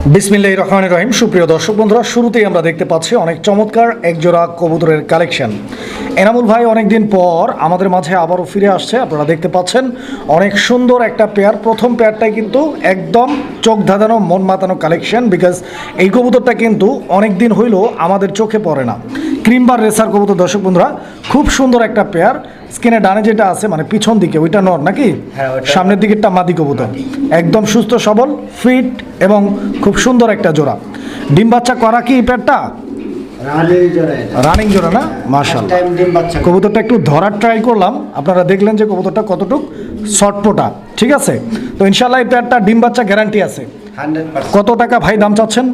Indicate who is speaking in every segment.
Speaker 1: বিসমিল্লাহ রহমান রহিম। সুপ্রিয় দর্শক বন্ধুরা, শুরুতেই আমরা দেখতে পাচ্ছি অনেক চমৎকার একজোড়া কবুতরের কালেকশন। এনামুল ভাই, অনেকদিন পর আমাদের মাঝে আবারও ফিরে আসছে। আপনারা দেখতে পাচ্ছেন, অনেক সুন্দর একটা পেয়ার। প্রথম পেয়ারটাই কিন্তু একদম চোখ ধাঁধানো, মন মাতানো কালেকশন বিকজ এই কবুতরটা কিন্তু অনেক দিন হইলেও আমাদের চোখে পড়ে না। ক্রিমবার রেসার কবুতর দর্শক বন্ধুরা। খুব সুন্দর একটা পেয়ার স্কিনে ডানে যেটা আছে মানে পিছন দিকে ওইটা নর নাকি?
Speaker 2: হ্যাঁ,
Speaker 1: সামনের দিকেরটা মাদি কবুতর। একদম সুস্থ সবল ফিট এবং খুব সুন্দর একটা জোড়া। ডিম বাচ্চা করা কি এই পেয়ারটা
Speaker 2: রানিং জোড়া
Speaker 1: না? মার্শাল
Speaker 2: ডিম বাচ্চা।
Speaker 1: কবুতরটা একটু ধরার ট্রাই করলাম। আপনারা দেখলেন যে কবুতরটা কতটুক শর্টপোটা ঠিক আছে? তো ইনশাল্লাহ এই পেয়ারটা ডিম বাচ্চা গ্যারান্টি আছে। কত টাকা ভাই দাম চাচ্ছেন?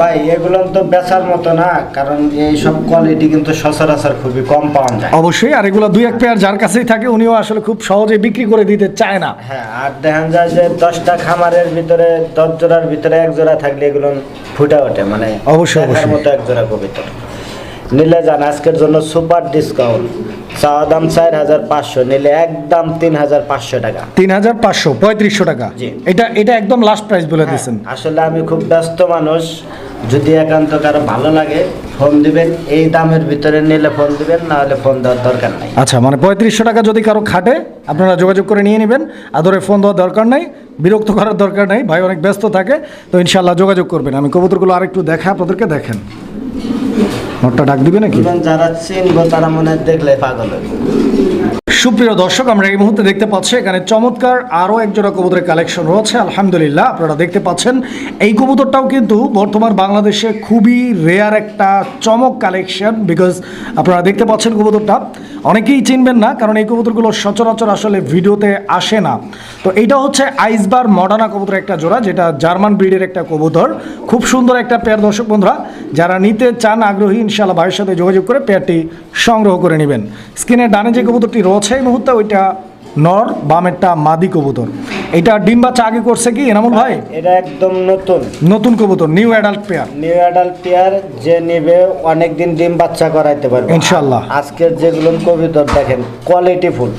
Speaker 2: ভাই এগুলো তো বেচার মতো না কারণ এই সব কোয়ালিটি কিন্তু সচরাচর খুবই কম পাওয়া যায়।
Speaker 1: অবশ্যই আর এগুলো দুই এক পেয়ার যার কাছেই থাকে উনিও আসলে খুব সহজে বিক্রি করে দিতে চায় না।
Speaker 2: হ্যাঁ আর দেখা যায় যে দশটা খামারের ভিতরে দশ জোড়ার ভিতরে এক জোড়া থাকলে এগুলো ফুটে ওঠে মানে
Speaker 1: অবশ্যই,
Speaker 2: মতো এক জোড়া কবিতর নিলে যান আজকের জন্য সুপার ডিসকাউন্ট চাওয়া দাম চার হাজার পাঁচশো নিলে একদম তিন হাজার পাঁচশো টাকা।
Speaker 1: তিন হাজার পাঁচশো পঁয়ত্রিশশো টাকা। এটা এটা একদম লাস্ট প্রাইস বলে দিয়েছেন।
Speaker 2: হ্যাঁ, আসলে আমি খুব ব্যস্ত মানুষ। যদি একান্ত কারও ভালো লাগে ফোন দিবেন এই দামের ভিতরে নিলে ফোন দিবেন না হলে ফোন দেওয়ার দরকার নাই।
Speaker 1: আচ্ছা মানে পঁয়ত্রিশশো টাকা যদি কারও খাটে আপনারা যোগাযোগ করে নিয়ে নেবেন। আদরে ফোন দেওয়ার দরকার নাই বিরক্ত করার দরকার নাই। ভাই অনেক ব্যস্ত থাকে তো ইনশাল্লাহ যোগাযোগ করবেন। আমি কবুতরগুলো আরেকটু দেখা আপনাদেরকে দেখেন। নোটটা ডাক দিবে নাকি?
Speaker 2: যারা চিনবো তারা মনে দেখলে পাগল
Speaker 1: সুপ্রিয় দর্শক আমরা এই মুহূর্তে দেখতে পাচ্ছি এখানে চমৎকার আরও একজোড়া কবুতরের কালেকশন রয়েছে আলহামদুলিল্লাহ আপনারা দেখতে পাচ্ছেন। এই কবুতরটাও কিন্তু বর্তমান বাংলাদেশে খুবই রেয়ার একটা চমক কালেকশন বিকজ আপনারা দেখতে পাচ্ছেন কবুতরটা। অনেকেই চিনবেন না কারণ এই কবুতরগুলো সচরাচর আসলে ভিডিওতে আসে না। তো এইটা হচ্ছে আইসবার মডার্না কবুতর একটা জোড়া যেটা জার্মান ব্রিডের একটা কবুতর। খুব সুন্দর একটা পেয়ার দর্শক বন্ধুরা যারা নিতে চান আগ্রহী ইনশাআল্লাহ ভাইয়ের সাথে যোগাযোগ করে পেয়ারটি সংগ্রহ করে নেবেন। স্ক্রিনে ডানে যে কবুতরটি রয়েছে এই মুহূর্তে ওইটা নর বামেরটা মাদি কবুতর। এটা ডিম বাচ্চা আগে করছে কি এনামুল ভাই?
Speaker 2: এটা একদম নতুন।
Speaker 1: নতুন কবুতর new adult pair.
Speaker 2: New adult pair যে নেবে অনেকদিন ডিম বাচ্চা করাইতে পারবে।
Speaker 1: ইনশাআল্লাহ।
Speaker 2: আজকের যেগুলো কবিতর দেখেন কোয়ালিটি ফুল।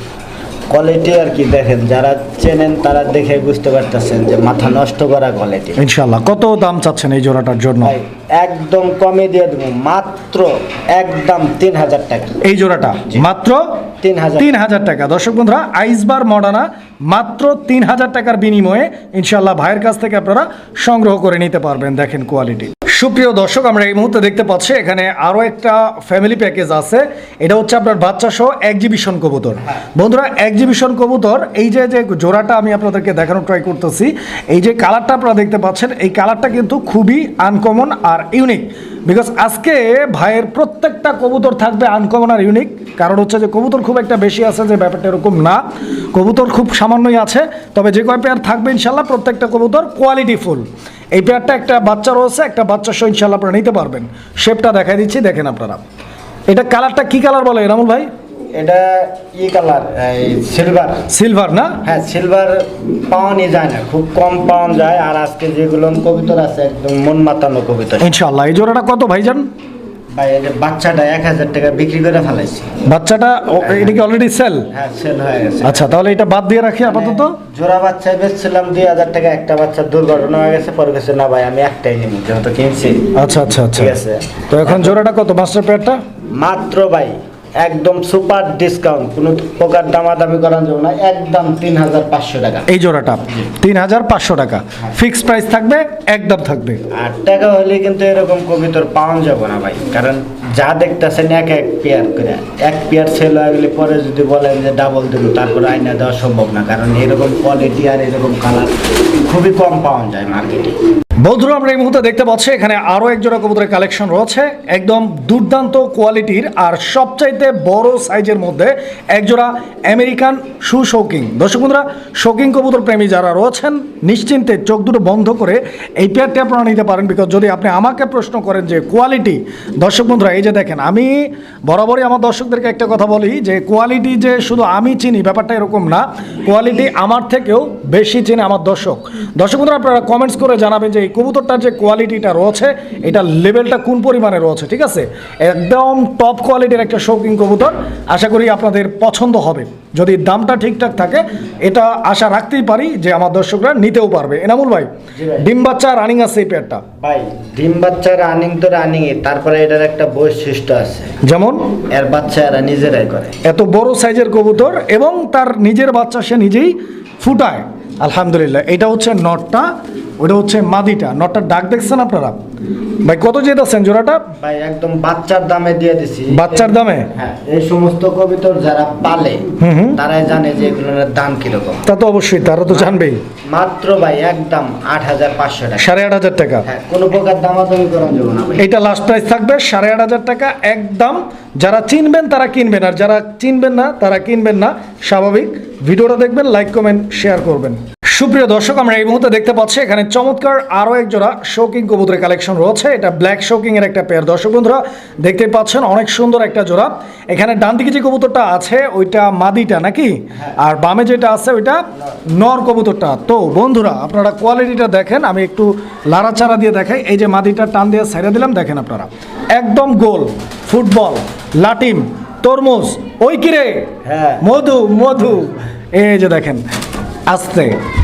Speaker 2: কোয়ালিটি আর কি দেখেন যারা চেনেন তারা দেখে বুঝতে পারতেছেন যে মাথা নষ্ট করা কোয়ালিটি
Speaker 1: ইনশাআল্লাহ কত দাম চাচ্ছেন এই জোড়াটার জন্য?
Speaker 2: একদম কমে দিয়ে দেবো মাত্র একদম তিন হাজার টাকা।
Speaker 1: এই জোড়াটা মাত্র
Speaker 2: তিন হাজার
Speaker 1: তিন হাজার টাকা। দর্শক বন্ধুরা আইসবার মডানা মাত্র তিন হাজার টাকার বিনিময়ে ইনশাল্লাহ ভাইয়ের কাছ থেকে আপনারা সংগ্রহ করে নিতে পারবেন দেখেন কোয়ালিটি সুপ্রিয় দর্শক, আমরা এই মুহূর্তে দেখতে পাচ্ছি এখানে আরও একটা ফ্যামিলি প্যাকেজ আছে। এটা হচ্ছে আপনার বাচ্চা সহ একজিবিশন কবুতর। বন্ধুরা একজিবিশন কবুতর, এই যে যে জোড়াটা আমি আপনাদেরকে দেখানোর ট্রাই করতেছি, এই যে কালারটা আপনারা দেখতে পাচ্ছেন, এই কালারটা কিন্তু খুবই আনকমন আর ইউনিক বিকজ আজকে ভাইয়ের প্রত্যেকটা কবুতর থাকবে আনকমন আর ইউনিক কারণ হচ্ছে যে কবুতর খুব একটা বেশি আছে যে ব্যাপারটা এরকম না। কবুতর খুব সামান্যই আছে। তবে যে কয় পেয়ার থাকবে ইনশাল্লাহ, প্রত্যেকটা কবুতর কোয়ালিটি ফুল এই পেয়ারটা একটা বাচ্চা রয়েছে একটা বাচ্চা সহ ইনশাল্লাহ আপনারা নিতে পারবেন। শেপটা দেখাই দিচ্ছি দেখেন আপনারা। এটা কালারটা কি কালার বলে রামুল ভাই?
Speaker 2: এটা ই কালার সিলভার।
Speaker 1: সিলভার না?
Speaker 2: হ্যাঁ সিলভার পাওয়ানি যায় না খুব কম পাওয়া যায়। আর আজকে যেগুলো কবিতর আছে একদম মন মাতানো কবিতর
Speaker 1: ইনশাল্লাহ এই জোড়াটা কত ভাইজান?
Speaker 2: বাচ্চাটা এক হাজার টাকা বিক্রি করে ফেলাইছি।
Speaker 1: বাচ্চাটা ও- এটা কি অলরেডি সেল
Speaker 2: হ্যাঁ সেল হয়ে গেছে।
Speaker 1: আচ্ছা তাহলে এটা বাদ দিয়ে রাখি আপাতত।
Speaker 2: জোড়া বাচ্চা বেচছিলাম দুই হাজার টাকা একটা বাচ্চার দুর্ঘটনা হয়ে গেছে পরে গেছে না ভাই আমি একটাই নিব যেহেতু কিনছি।
Speaker 1: আচ্ছা আচ্ছা আচ্ছা।
Speaker 2: ঠিক আছে।
Speaker 1: তো এখন জোড়াটা কত মাস্টার পেয়ারটা
Speaker 2: মাত্র ভাই একদম সুপার ডিসকাউন্ট কোনো প্রকার দামাদামি করা যাবে না একদম তিন হাজার পাঁচশো টাকা।
Speaker 1: এই জোড়াটা তিন হাজার পাঁচশো টাকা। ফিক্স প্রাইস থাকবে একদম থাকবে।
Speaker 2: আর টাকা হলে কিন্তু এরকম কবিতর পাওয়া যাবে না ভাই কারণ যা দেখতেছেন এক এক পেয়ার করে এক পেয়ার সেল হয়ে গেলে পরে যদি বলেন যে ডাবল দেবো তারপরে আইনা দেওয়া সম্ভব না কারণ এরকম কোয়ালিটি আর এরকম কালার খুবই কম পাওয়া যায় মার্কেটে
Speaker 1: বন্ধুরা, আমরা এই মুহূর্তে দেখতে পাচ্ছি এখানে আরও এক জোড়া কবুতরের কালেকশন রয়েছে। একদম দুর্দান্ত কোয়ালিটির আর সবচাইতে বড় সাইজের মধ্যে একজোড়া আমেরিকান শু শৌকিং দর্শক বন্ধুরা, শৌকিং কবুতর প্রেমী যারা রয়েছেন, নিশ্চিন্তে চোখ দুটো বন্ধ করে এই পেয়ারটি আপনারা নিতে পারেন বিকজ যদি আপনি আমাকে প্রশ্ন করেন যে কোয়ালিটি দর্শক বন্ধুরা, এই যে দেখেন, আমি বরাবরই আমার দর্শকদেরকে একটা কথা বলি যে কোয়ালিটি যে শুধু আমি চিনি, ব্যাপারটা এরকম না কোয়ালিটি আমার থেকেও বেশি চিনে আমার দর্শক। দর্শক বন্ধুরা, আপনারা কমেন্টস করে জানাবেন যে এই কবুতরটার যে কোয়ালিটিটা রয়েছে এটা লেভেলটা কোন পরিমাণে রয়েছে ঠিক আছে? একদম টপ কোয়ালিটির একটা শৌকিং কবুতর আশা করি আপনাদের পছন্দ হবে। যদি দামটা ঠিকঠাক থাকে এটা আশা রাখতেই পারি যে আমার দর্শকরা নিতেও পারবে। এনামুল ভাই ডিম বাচ্চা রানিং আছে এই পেয়ারটা
Speaker 2: ভাই ডিম বাচ্চা রানিং তো রানিং তারপরে এটার একটা বৈশিষ্ট্য আছে।
Speaker 1: যেমন?
Speaker 2: এর বাচ্চা এরা নিজেরাই করে।
Speaker 1: এত বড় সাইজের কবুতর এবং তার নিজের বাচ্চা সে নিজেই ফুটায়। আলহামদুলিল্লাহ এটা হচ্ছে নটটা। ওটা হচ্ছে মাদিটা নটটার ডাক দেখছেন আপনারা? ভাই কত যেতেছেন জোড়াটা
Speaker 2: ভাই একদম বাচ্চার দামে দিয়ে দিছি।
Speaker 1: বাচ্চার দামে?
Speaker 2: হ্যাঁ এই সমস্ত কবিতর যারা পালে। তারাই জানে যে এগুলোর দাম কীরকম।
Speaker 1: তা তো অবশ্যই তারা তো জানবেই।
Speaker 2: মাত্র ভাই একদম আট হাজার পাঁচশো টাকা।
Speaker 1: সাড়ে আট হাজার টাকা।
Speaker 2: হ্যাঁ কোনো প্রকার দামাদামি করা যাবে না ভাই।
Speaker 1: এটা লাস্ট প্রাইস থাকবে সাড়ে আট হাজার টাকা একদম। যারা চিনবেন তারা কিনবেন। আর যারা চিনবেন না তারা কিনবেন না। স্বাভাবিক। ভিডিওটা দেখবেন লাইক কমেন্ট শেয়ার করবেন। সুপ্রিয় দর্শক আমরা এই মুহূর্তে দেখতে পাচ্ছি এখানে চমৎকার আরও এক জোড়া শৌকিং কবুতরের কালেকশন রয়েছে। এটা ব্ল্যাক শৌকিং এর একটা পেয়ার দর্শক বন্ধুরা দেখতে পাচ্ছেন অনেক সুন্দর একটা জোড়া। এখানে ডান দিকে যে কবুতরটা আছে ওইটা মাদিটা নাকি? আর বামে যেটা আছে ওইটা নর কবুতরটা। তো বন্ধুরা আপনারা কোয়ালিটিটা দেখেন আমি একটু লাড়াচাড়া দিয়ে দেখাই। এই যে মাদিটা টান দিয়ে সাইডে দিলাম দেখেন আপনারা। একদম গোল ফুটবল লাটিম তরমুজ ওই কিরে
Speaker 2: হ্যাঁ।
Speaker 1: মধু মধু। এই যে দেখেন আস্তে।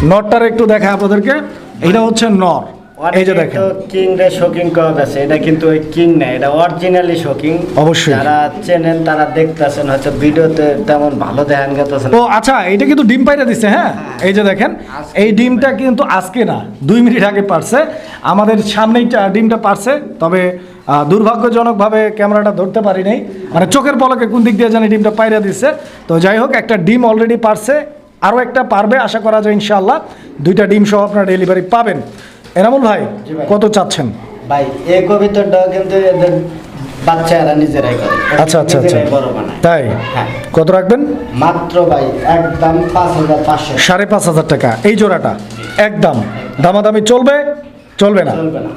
Speaker 1: নরটার একটু দেখা আপনাদেরকে। এটা হচ্ছে নর। এই যে দেখেন।
Speaker 2: কিং রে শোকিং করা আছে এটা কিন্তু ওই কিং না এটা অরিজিনালি শোকিং
Speaker 1: অবশ্যই।
Speaker 2: যারা চেনেন তারা দেখতেছেন হয়তো ভিডিওতে তেমন ভালো দেখান গেছে
Speaker 1: ও আচ্ছা এটা কিন্তু ডিম পাইরা দিছে হ্যাঁ? এই যে দেখেন এই ডিমটা কিন্তু আজকে না দুই মিনিট আগে পারছে। আমাদের সামনেই ডিমটা পারছে তবে দুর্ভাগ্যজনকভাবে ক্যামেরাটা ধরতে পারি নাই। মানে চোখের পলকে কোন দিক দিয়ে জানি ডিমটা পাইরা দিচ্ছে তো যাই হোক একটা ডিম অলরেডি পারছে। আরও একটা পারবে আশা করা যায় ইনশাল্লাহ দুইটা ডিম সহ আপনারা ডেলিভারি পাবেন। এনামুল ভাই কত চাচ্ছেন?
Speaker 2: ভাই এই কবিতাটাও কিন্তু এদের বাচ্চা এরা নিজেরাই করে।
Speaker 1: আচ্ছা আচ্ছা আচ্ছা। তাই?
Speaker 2: হ্যাঁ।
Speaker 1: কত রাখবেন?
Speaker 2: মাত্র ভাই একদম পাঁচ হাজার পাঁচশো
Speaker 1: সাড়ে পাঁচ হাজার টাকা। এই জোড়াটা একদম। দামাদামি চলবে? চলবে না।
Speaker 2: চলবে না।